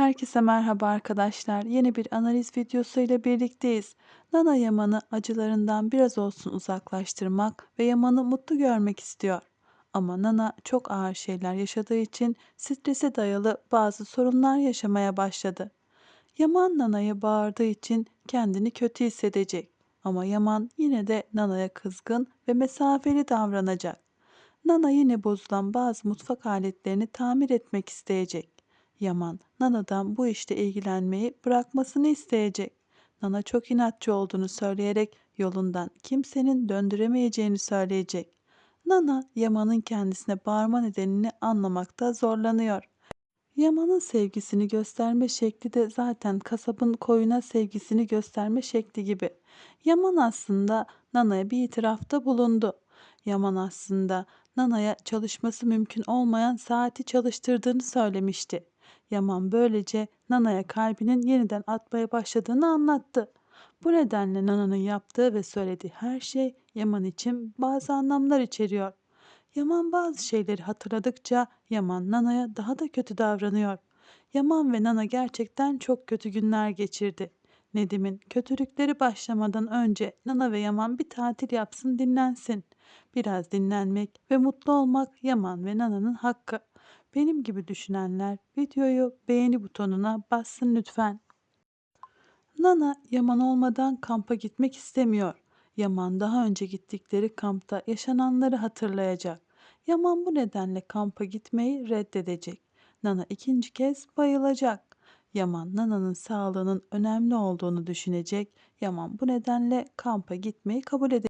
Herkese merhaba arkadaşlar. Yeni bir analiz videosu ile birlikteyiz. Nana Yaman'ı acılarından biraz olsun uzaklaştırmak ve Yaman'ı mutlu görmek istiyor. Ama Nana çok ağır şeyler yaşadığı için strese dayalı bazı sorunlar yaşamaya başladı. Yaman Nana'ya bağırdığı için kendini kötü hissedecek. Ama Yaman yine de Nana'ya kızgın ve mesafeli davranacak. Nana yine bozulan bazı mutfak aletlerini tamir etmek isteyecek. Yaman, Nana'dan bu işte ilgilenmeyi bırakmasını isteyecek. Nana çok inatçı olduğunu söyleyerek yolundan kimsenin döndüremeyeceğini söyleyecek. Nana, Yaman'ın kendisine bağırma nedenini anlamakta zorlanıyor. Yaman'ın sevgisini gösterme şekli de zaten kasabın koyuna sevgisini gösterme şekli gibi. Yaman aslında Nana'ya bir itirafta bulundu. Yaman aslında Nana'ya çalışması mümkün olmayan saati çalıştırdığını söylemişti. Yaman böylece Nana'ya kalbinin yeniden atmaya başladığını anlattı. Bu nedenle Nana'nın yaptığı ve söylediği her şey Yaman için bazı anlamlar içeriyor. Yaman bazı şeyleri hatırladıkça Yaman Nana'ya daha da kötü davranıyor. Yaman ve Nana gerçekten çok kötü günler geçirdi. Nedim'in kötülükleri başlamadan önce Nana ve Yaman bir tatil yapsın dinlensin. Biraz dinlenmek ve mutlu olmak Yaman ve Nana'nın hakkı. Benim gibi düşünenler videoyu beğeni butonuna bassın lütfen. Nana Yaman olmadan kampa gitmek istemiyor. Yaman daha önce gittikleri kampta yaşananları hatırlayacak. Yaman bu nedenle kampa gitmeyi reddedecek. Nana ikinci kez bayılacak. Yaman Nana'nın sağlığının önemli olduğunu düşünecek. Yaman bu nedenle kampa gitmeyi kabul edecek.